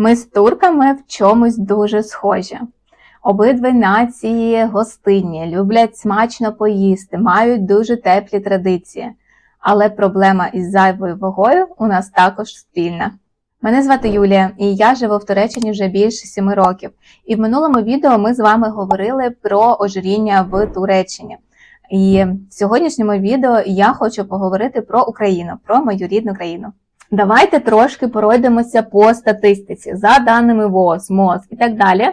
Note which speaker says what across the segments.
Speaker 1: Ми з турками в чомусь дуже схожі. Обидві нації гостинні, люблять смачно поїсти, мають дуже теплі традиції. Але проблема із зайвою вагою у нас також спільна. Мене звати Юлія, і я живу в Туреччині вже більше сіми років. І в минулому відео ми з вами говорили про ожиріння в Туреччині. І в сьогоднішньому відео я хочу поговорити про Україну, про мою рідну країну. Давайте трошки пройдемося по статистиці за даними ВОЗ, МОЗ і так далі.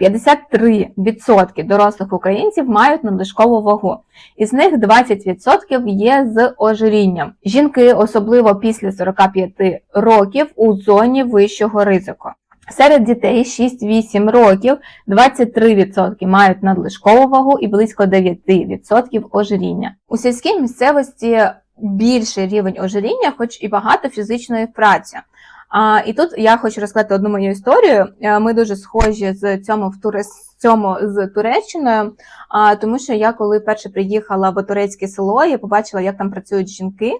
Speaker 1: 53% дорослих українців мають надлишкову вагу, із них 20% є з ожирінням. Жінки, особливо після 45 років, у зоні вищого ризику. Серед дітей 6-8 років 23% мають надлишкову вагу і близько 9% ожиріння. У сільській місцевості більший рівень ожиріння, хоч і багато фізичної праці. А, І тут я хочу розказати одну мою історію. Е, Ми дуже схожі з цьому в Туре, з цьому з Туреччиною, а, тому що я коли перше приїхала в турецьке село, я побачила, як там працюють жінки.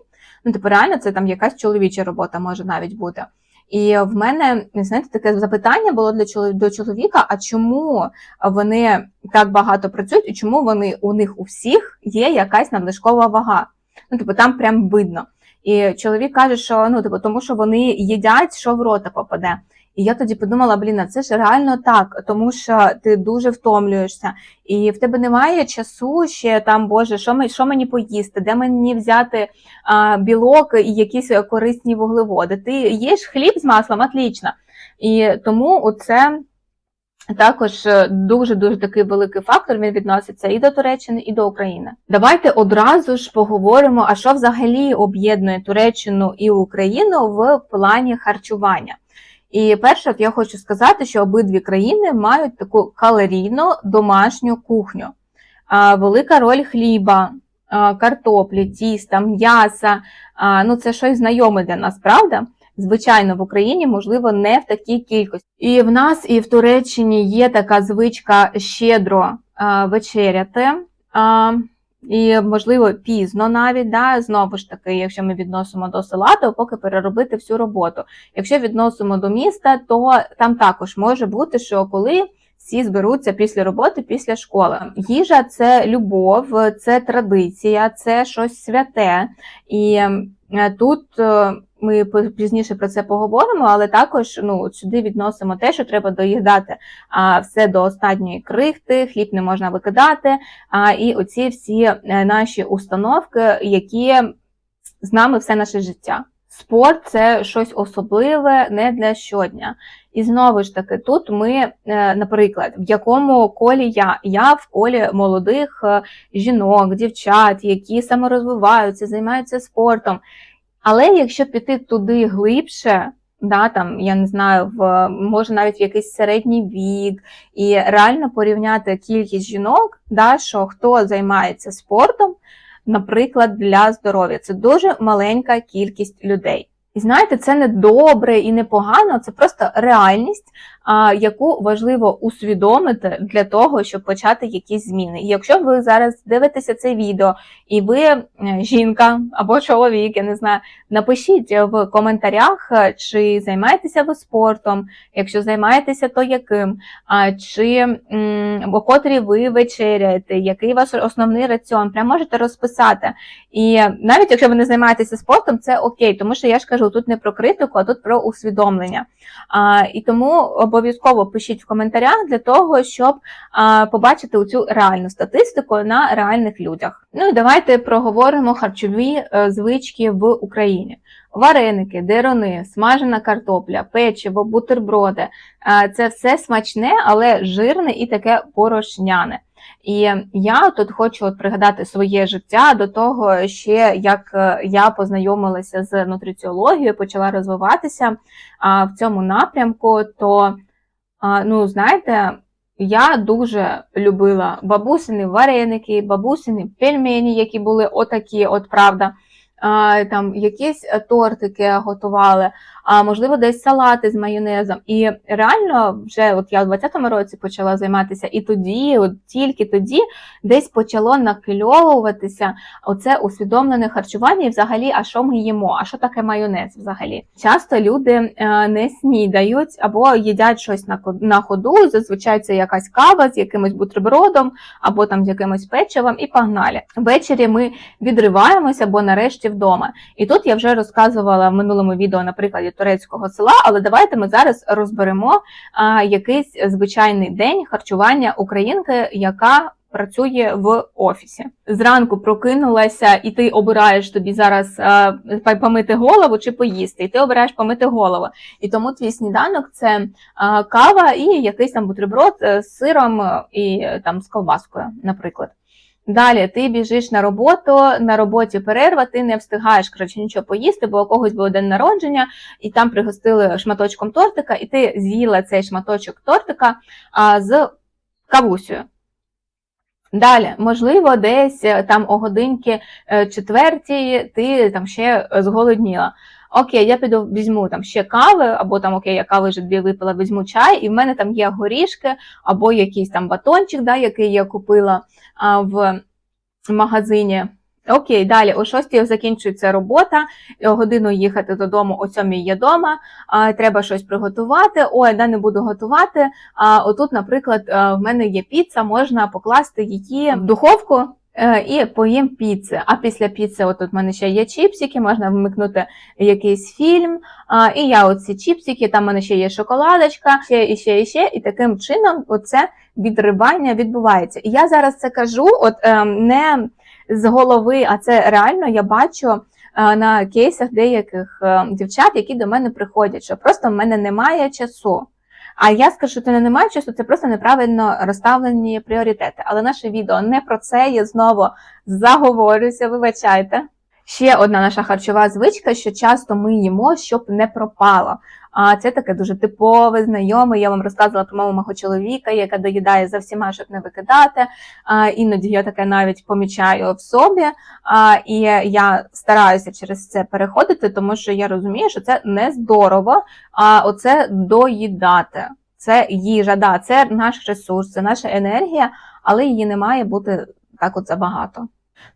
Speaker 1: Ну, типу, реально, це там якась чоловіча робота може навіть бути. І в мене знаєте, таке запитання було для до чоловіка: а чому вони так багато працюють, і чому вони у них у всіх є якась надлишкова вага? Ну, типу, там прям видно. І чоловік каже, що ну, типу, тому що вони їдять, що в рота попаде. І я тоді подумала: блін, а це ж реально так, тому що ти дуже втомлюєшся, і в тебе немає часу ще там, Боже, що ми, що мені поїсти, де мені взяти а, білок і якісь корисні вуглеводи. Ти їш хліб з маслом, отлично. І тому оце також дуже дуже такий великий фактор. Він відноситься і до Туреччини, і до України. Давайте одразу ж поговоримо, а що взагалі об'єднує Туреччину і Україну в плані харчування. І перше, я хочу сказати, що обидві країни мають таку калорійну домашню кухню, велика роль хліба, картоплі, тіста, м'яса. Ну це щось знайоме для нас, правда? Звичайно, в Україні, можливо, не в такій кількості. І в нас, і в Туреччині є така звичка щедро а, вечеряти. І, можливо, пізно навіть, да, знову ж таки, якщо ми відносимо до села, то поки переробити всю роботу. Якщо відносимо до міста, то там також може бути, що коли всі зберуться після роботи, після школи. Їжа це любов, це традиція, це щось святе. І тут ми пізніше про це поговоримо, але також ну, сюди відносимо те, що треба доїдати все до останньої крихти, хліб не можна викидати. А, І оці всі е, наші установки, які з нами все наше життя. Спорт це щось особливе не для щодня. І знову ж таки, тут ми, е, наприклад, в якому колі я Я в колі молодих е, жінок, дівчат, які саморозвиваються, займаються спортом. Але якщо піти туди глибше, да, там, я не знаю, в може навіть в якийсь середній вік, і реально порівняти кількість жінок, да, що хто займається спортом, наприклад, для здоров'я, це дуже маленька кількість людей. І знаєте, це не добре і не погано, це просто реальність, яку важливо усвідомити для того, щоб почати якісь зміни. І якщо ви зараз дивитеся це відео, і ви е, жінка або чоловік, я не знаю, напишіть в коментарях, е, чи займаєтеся ви спортом, якщо займаєтеся, то яким, чи о котрі ви вечеряєте, який ваш основний раціон, прямо можете розписати. І навіть якщо ви не займаєтеся спортом, це окей, тому що я ж кажу, тут не про критику, а тут про усвідомлення. І тому обов'язково пишіть в коментарях для того, щоб побачити цю реальну статистику на реальних людях. Ну і давайте проговоримо харчові е, звички в Україні. Вареники, дерони, смажена картопля, печиво, бутерброди це все смачне, але жирне і таке порошняне. І я тут хочу от пригадати своє життя до того, ще як е, я познайомилася з нутриціологією, почала розвиватися в цьому напрямку, то ну, знаєте, я дуже любила бабусини вареники, бабусини пельмені, які були отакі, от правда. Там якісь тортики готували. А можливо, десь салати з майонезом. І реально, вже от я у 20-му році почала займатися, і тоді, от тільки тоді, десь почало накльовуватися оце усвідомлене харчування, і взагалі, а що ми їмо? А що таке майонез взагалі? Часто люди е, не снідають або їдять щось на ходу. Зазвичай це якась кава з якимось бутербродом або там з якимось печивом, і погнали. Ввечері ми відриваємося, бо нарешті вдома. І тут я вже розказувала в минулому відео на прикладі турецького села, але давайте ми зараз розберемо а, якийсь звичайний день харчування українки, яка працює в офісі. Зранку прокинулася, і ти обираєш тобі зараз а, помити голову чи поїсти, і ти обираєш помити голову. І тому твій сніданок це а, кава і якийсь там бутерброд е, з сиром е, і е, там з ковбаскою, наприклад. Далі ти біжиш на роботу, на роботі перерва, ти не встигаєш коротше, нічого поїсти, бо у когось був день народження, і там пригостили шматочком тортика, і ти з'їла цей шматочок тортика а, з кавусею. Далі, можливо, десь е, там о годинки е, четвертій ти там ще е, зголодніла. Окей, я піду візьму там ще кави, або там окей, я кави вже дві випила, візьму чай, і в мене там є горішки, або якийсь там батончик, да, який я купила а, в магазині. Окей, далі о 6 закінчується робота, годину їхати додому, о 7 є дома, треба щось приготувати. Ой, да, не буду готувати. А отут, наприклад, е, в мене є піца, можна покласти її в духовку. Е, І поїм піци. А після піци, отут в мене ще є чіпсики, можна вмикнути якийсь фільм. І я оці чіпсики, там в мене ще є шоколадочка, ще і ще, і ще. І таким чином, оце відривання відбувається. І я зараз це кажу, от ем, не з голови, а це реально я бачу е, на кейсах деяких е, дівчат, які до мене приходять, що просто в мене немає часу. А я скажу, що це не немає часу, це просто неправильно розставлені пріоритети. Але наше відео не про це. Я знову заговорюся, вибачайте. Ще одна наша харчова звичка, що часто ми їмо, щоб не пропало. А це таке дуже типове, знайоме. Я вам розказувала про маму мого чоловіка, яка доїдає за всіма, щоб не викидати. А, іноді я таке навіть помічаю в собі. А, і я стараюся через це переходити, тому що я розумію, що це не здорово, а оце доїдати. Це їжа, да, це наш ресурс, це наша енергія, але її не має бути так от забагато.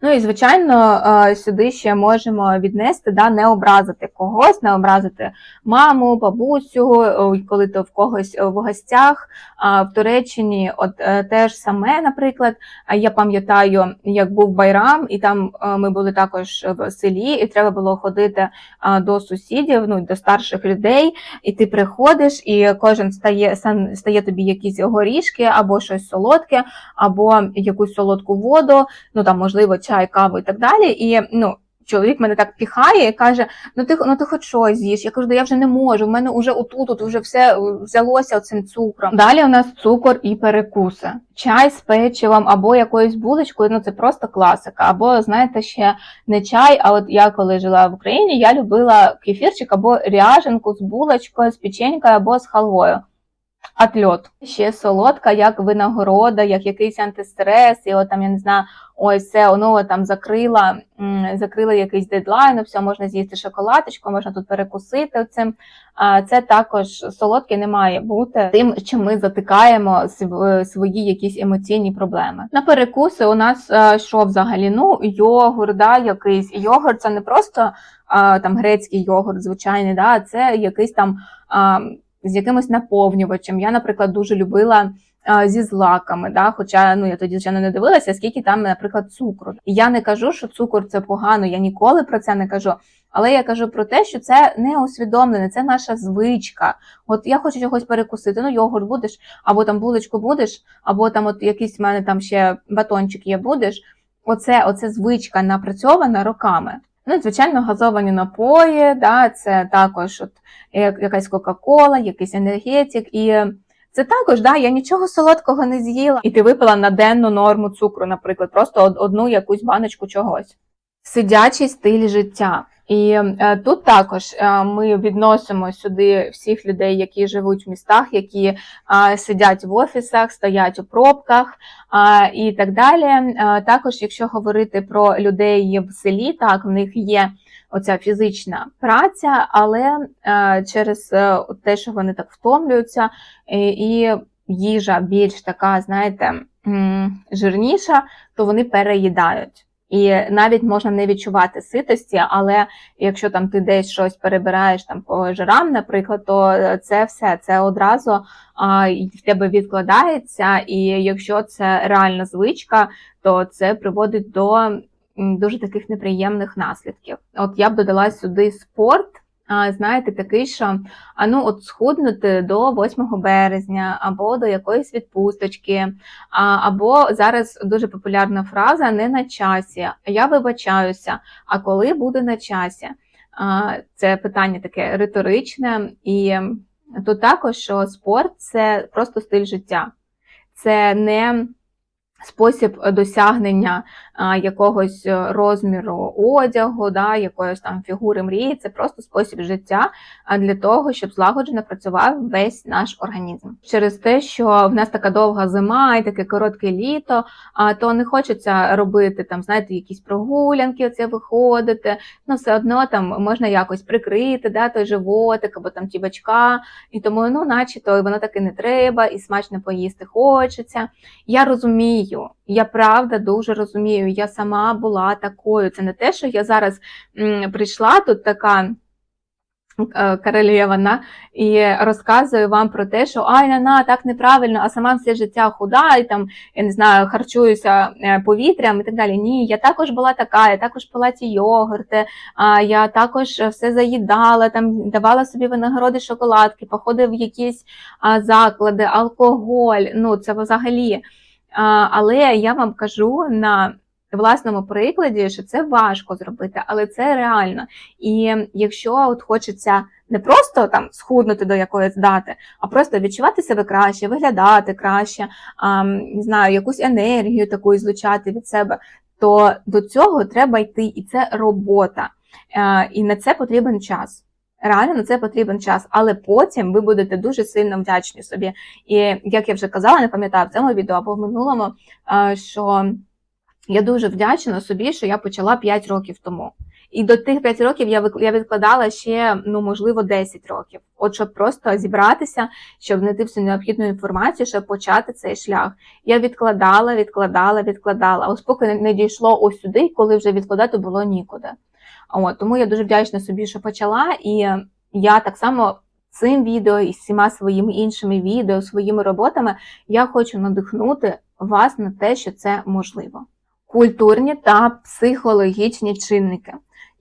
Speaker 1: Ну і звичайно, е, сюди ще можемо віднести, да, не образити когось, не образити маму, бабусю, коли ти в когось в гостях. В Туреччині, от е, те ж саме, наприклад, я пам'ятаю, як був Байрам, і там е, ми були також в селі, і треба було ходити до сусідів, ну до старших людей, і ти приходиш, і кожен стає стає тобі якісь горішки або щось солодке, або якусь солодку воду, ну там можливо чай, каву і так далі. І ну. Чоловік мене так піхає і каже: ну ти ну ти хоч щось з'їш. Я кажу, да я вже не можу. В мене вже отут, от вже все взялося цим цукром. Далі у нас цукор і перекуси. Чай з печивом або якоюсь булочкою. Ну це просто класика. Або знаєте, ще не чай. А от я коли жила в Україні, я любила кефірчик або ряженку з булочкою, з печенькою або з халвою. Атльот. Ще солодка, як винагорода, як якийсь антистрес, і от там, я не знаю, ось це воно там закрила, закрила якийсь дедлайн, все, можна з'їсти шоколадочку, можна тут перекусити цим. Це також солодке не має бути тим, чим ми затикаємо св- свої якісь емоційні проблеми. На перекуси у нас е, що взагалі? Ну, йогурт, да, якийсь йогурт це не просто там грецький йогурт, звичайний, да, це якийсь там. З якимось наповнювачем. Я, наприклад, дуже любила зі злаками, да? хоча ну я тоді звичайно не дивилася, скільки там, наприклад, цукру. І я не кажу, що цукор це погано, я ніколи про це не кажу. Але я кажу про те, що це не усвідомлене, це наша звичка. От я хочу чогось перекусити, ну йогурт будеш, або там булочку будеш, або там от якийсь в мене там ще батончик є, будеш. Оце, оце звичка напрацьована роками. Ну, звичайно, газовані напої, да, це також от як- якась Кока-Кола, якийсь енергетик. І це також, да, я нічого солодкого не з'їла. І ти випила на денну норму цукру, наприклад, просто одну якусь баночку чогось. Сидячий стиль життя. І е, тут також е, ми відносимо сюди всіх людей, які живуть в містах, які е, сидять в офісах, стоять у пробках і так далі. Також, якщо говорити про людей в селі, так в них є оця фізична праця, але через те, що вони так втомлюються, і, їжа більш така, знаєте, жирніша, то вони переїдають. І навіть можна не відчувати ситості, але якщо там ти десь щось перебираєш там по жирам, наприклад, то це все це одразу а, в тебе відкладається. І якщо це реальна звичка, то це приводить до дуже таких неприємних наслідків. От я б додала сюди спорт. Знаєте, такий, що а ну от схуднути до 8 березня, або до якоїсь відпусточки, або зараз дуже популярна фраза не на часі. Я вибачаюся. А коли буде на часі? Це питання таке риторичне, і тут також що спорт це просто стиль життя, це не спосіб досягнення а, якогось розміру одягу, да, якоїсь там фігури мрії, це просто спосіб життя для того, щоб злагоджено працював весь наш організм. Через те, що в нас така довга зима і таке коротке літо, а, то не хочеться робити там, знаєте, якісь прогулянки, оце виходити. Ну, все одно там можна якось прикрити, да, той животик або там ті бачка, і тому, ну, наче то воно таки не треба, і смачно поїсти хочеться. Я розумію. Я правда дуже розумію. Я сама була такою. Це не те, що я зараз прийшла тут така. е, Королева, на, і розказую вам про те, що ай на на так неправильно, а сама все життя худа, і там я не знаю, харчуюся е, повітрям і так далі. Ні, я також була така, я також пила ці йогурти, я також все заїдала, там давала собі винагороди шоколадки, походив в якісь заклади, алкоголь. Ну це взагалі. Але я вам кажу на власному прикладі, що це важко зробити, але це реально. І якщо от хочеться не просто там схуднути до якоїсь дати, а просто відчувати себе краще, виглядати краще, не знаю, якусь енергію таку злучати від себе, то до цього треба йти, і це робота. Е, І на це потрібен час. Реально на це потрібен час, але потім ви будете дуже сильно вдячні собі. І як я вже казала, не пам'ятаю в цьому відео або в минулому, е, що я дуже вдячна собі, що я почала 5 років тому. І до тих 5 років я відкладала ще, ну можливо, 10 років. От щоб просто зібратися, щоб знайти всю необхідну інформацію, щоб почати цей шлях. Я відкладала, відкладала, відкладала. Ось поки не дійшло ось сюди, коли вже відкладати було нікуди. От, тому я дуже вдячна собі, що почала, і я так само цим відео і всіма своїми іншими відео, своїми роботами я хочу надихнути вас на те, що це можливо. Культурні та психологічні чинники.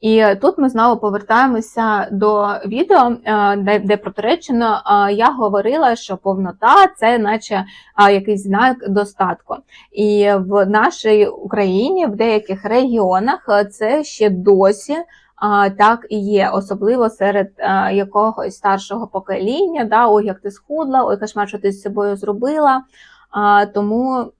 Speaker 1: І тут ми знову повертаємося до відео, е, де, де про Туреччину е, я говорила, що повнота це наче е, якийсь знак достатку. І в нашій Україні, в деяких регіонах, це ще досі так і є, особливо серед якогось старшого покоління. Да, Ой, як ти схудла, ой, кошмар, що ти з собою зробила. Тому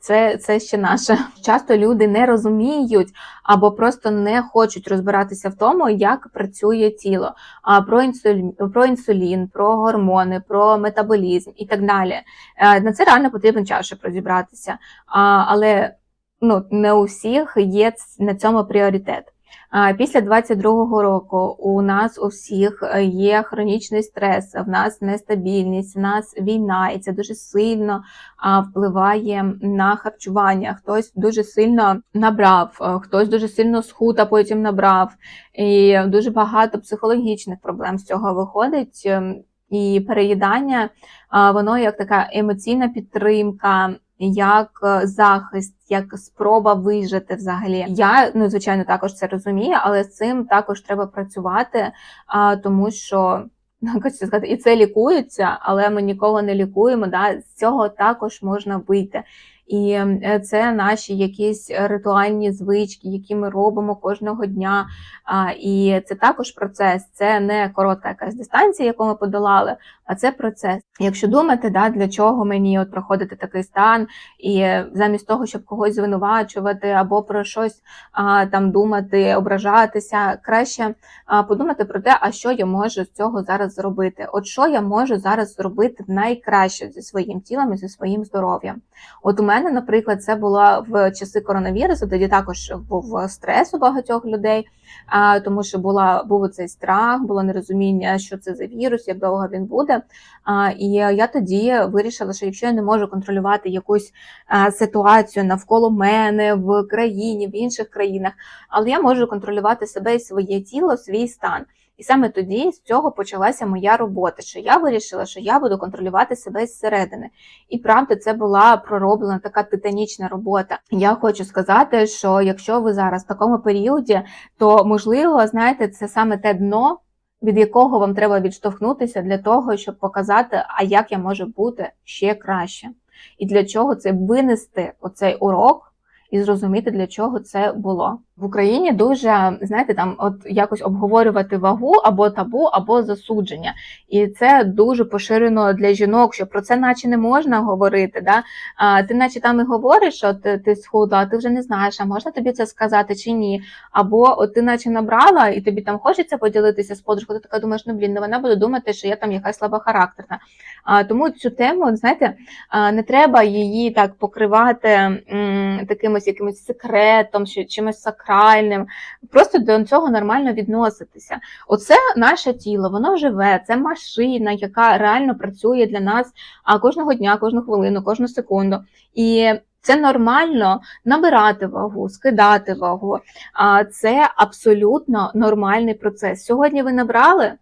Speaker 1: це, це ще наше. Часто люди не розуміють або просто не хочуть розбиратися в тому, як працює тіло, а про інсулін, про інсулін, про гормони, про метаболізм і так далі. Е, На це реально потрібен час, розібратися. А, але ну, не у всіх є на цьому пріоритет. Після 22-го року у нас у всіх е, є хронічний стрес, в нас нестабільність, в нас війна, і це дуже сильно впливає на харчування. Хтось дуже сильно набрав, е, хтось дуже сильно схуд, а потім набрав. І дуже багато психологічних проблем з цього виходить. Ем, І переїдання, воно як така емоційна підтримка як е, захист, як спроба вижити взагалі. Я ну звичайно також це розумію, але з цим також треба працювати, а, тому що. Хочу сказати, і це лікується, але ми нікого не лікуємо. Да? З цього також можна вийти. І е, це наші якісь ритуальні звички, які ми робимо кожного дня. І це також процес, це не коротка якась дистанція, яку ми подолали, а це процес. Якщо думати, да, для чого мені от проходити такий стан, і замість того, щоб когось звинувачувати або про щось а, там думати, ображатися, краще подумати про те, а що я можу з цього зараз зробити. От що я можу зараз зробити найкраще зі своїм тілом і зі своїм здоров'ям. От у мене мене, наприклад, це було в часи коронавірусу, тоді також був стрес у багатьох людей, тому що була був цей страх, було нерозуміння, що це за вірус, як довго він буде. І я тоді вирішила, що якщо я не можу контролювати якусь ситуацію навколо мене в країні, в інших країнах, але я можу контролювати себе і своє тіло, свій стан. І саме тоді з цього почалася моя робота. Що я вирішила, що я буду контролювати себе зсередини. І правда, це була пророблена така титанічна робота. Я хочу сказати, що якщо ви зараз в такому періоді, то можливо, знаєте, це саме те дно. Від якого вам треба відштовхнутися для того, щоб показати, а як я можу бути ще краще, і для чого це винести оцей урок і зрозуміти, для чого це було в Україні. Дуже знаєте, там от якось обговорювати вагу або табу, або засудження, і це дуже поширено для жінок, що про це наче не можна говорити. Да? А, Ти, наче там і говориш, що ти, ти схудла, а ти вже не знаєш, а можна тобі це сказати чи ні? Або от ти, наче набрала, і тобі там хочеться поділитися з подружкою, ти така думаєш, ну блін, ну вона буде думати, що я там якась слабохарактерна. А, Тому цю тему, знаєте, не треба її так покривати м, такимось якимось секретом, чи чимось сакральним. Просто до цього нормально відноситися. Оце наше тіло, воно живе, це машина, яка реально працює для нас кожного дня, кожну хвилину, кожну секунду. І це нормально набирати вагу, скидати вагу. Це абсолютно нормальний процес. Сьогодні ви набрали.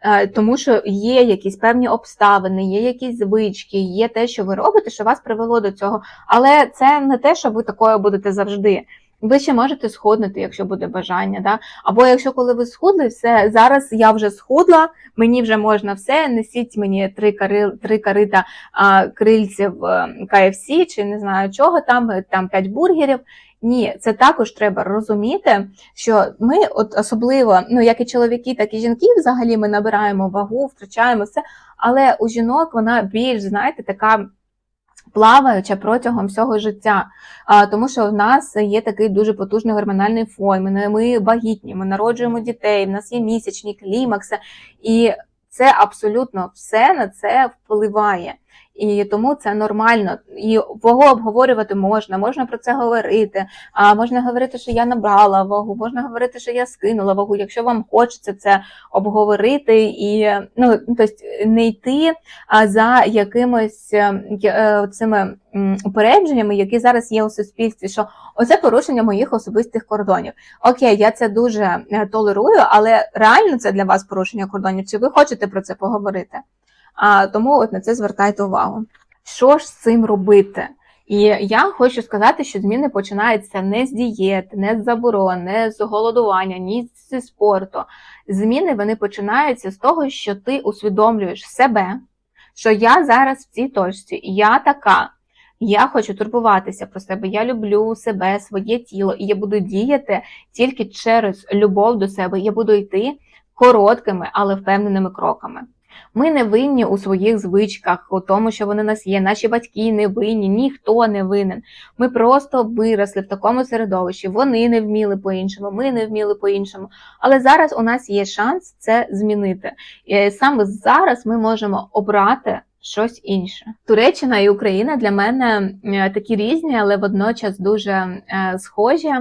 Speaker 1: Е, тому що є якісь певні обставини, є якісь звички, є те, що ви робите, що вас привело до цього. Але це не те, що ви такою будете завжди. Ви ще можете схуднути, якщо буде бажання. Да? Або якщо коли ви схудли, все зараз я вже схудла, мені вже можна все, несіть мені три кари, три карита а, крильців KFC, чи не знаю чого там, там п'ять бургерів. Ні, це також треба розуміти, що ми, от особливо, ну як і чоловіки, так і жінки, взагалі ми набираємо вагу, втрачаємо все. Але у жінок вона більш, знаєте, така. Плаваюча протягом всього життя, а, тому що в нас є такий дуже потужний гормональний фон. Ми, ми вагітні, ми народжуємо дітей, в нас є місячні клімакси, і це абсолютно все на це впливає і тому це нормально. І вагу обговорювати можна, можна про це говорити. А можна говорити, що я набрала вагу, можна говорити, що я скинула вагу. Якщо вам хочеться це обговорити і ну тобто не йти за якимось е, е, цими упередженнями, які зараз є у суспільстві, що оце порушення моїх особистих кордонів. Окей, я це дуже е, толерую, але реально це для вас порушення кордонів? Чи ви хочете про це поговорити? А, Тому от на це звертайте увагу. Що ж з цим робити? І я хочу сказати, що зміни починаються не з дієти, не з заборон, не з голодування, ні зі спорту. Зміни вони починаються з того, що ти усвідомлюєш себе, що я зараз в цій точці, я така. Я хочу турбуватися про себе. Я люблю себе, своє тіло, і я буду діяти тільки через любов до себе. Я буду йти короткими, але впевненими кроками. Ми не винні у своїх звичках, у тому, що вони у нас є. Наші батьки не винні, ніхто не винен. Ми просто виросли в такому середовищі. Вони не вміли по-іншому, ми не вміли по-іншому. Але зараз у нас є шанс це змінити. І саме зараз ми можемо обрати щось інше. Туреччина і Україна для мене е, такі різні, але водночас дуже е, схожі.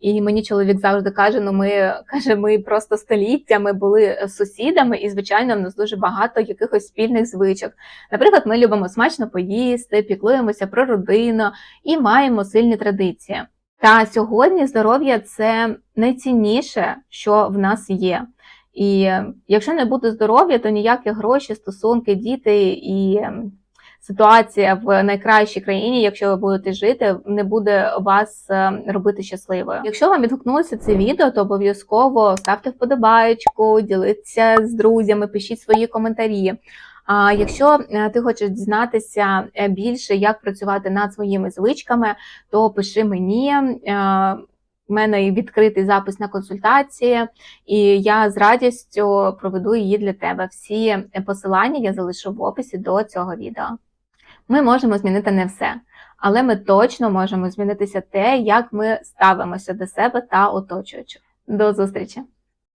Speaker 1: І мені чоловік завжди каже: ну ми каже, ми просто століттями були сусідами, і звичайно, в нас дуже багато якихось спільних звичок. Наприклад, ми любимо смачно поїсти, піклуємося про родину і маємо сильні традиції. Та сьогодні здоров'я це найцінніше, що в нас є. І якщо не буде здоров'я, то ніякі гроші, стосунки, діти і ем, ситуація в найкращій країні, якщо ви будете жити, не буде вас ем, робити щасливою. Якщо вам відгукнулося це відео, то обов'язково ставте вподобайку, діліться з друзями, пишіть свої коментарі. А якщо е, ти хочеш дізнатися е, більше, як працювати над своїми звичками, то пиши мені. У мене відкритий запис на консультації, і я з радістю проведу її для тебе. Всі посилання я залишу в описі до цього відео. Ми можемо змінити не все, але ми точно можемо змінитися те, як ми ставимося до себе та оточуючих. До зустрічі!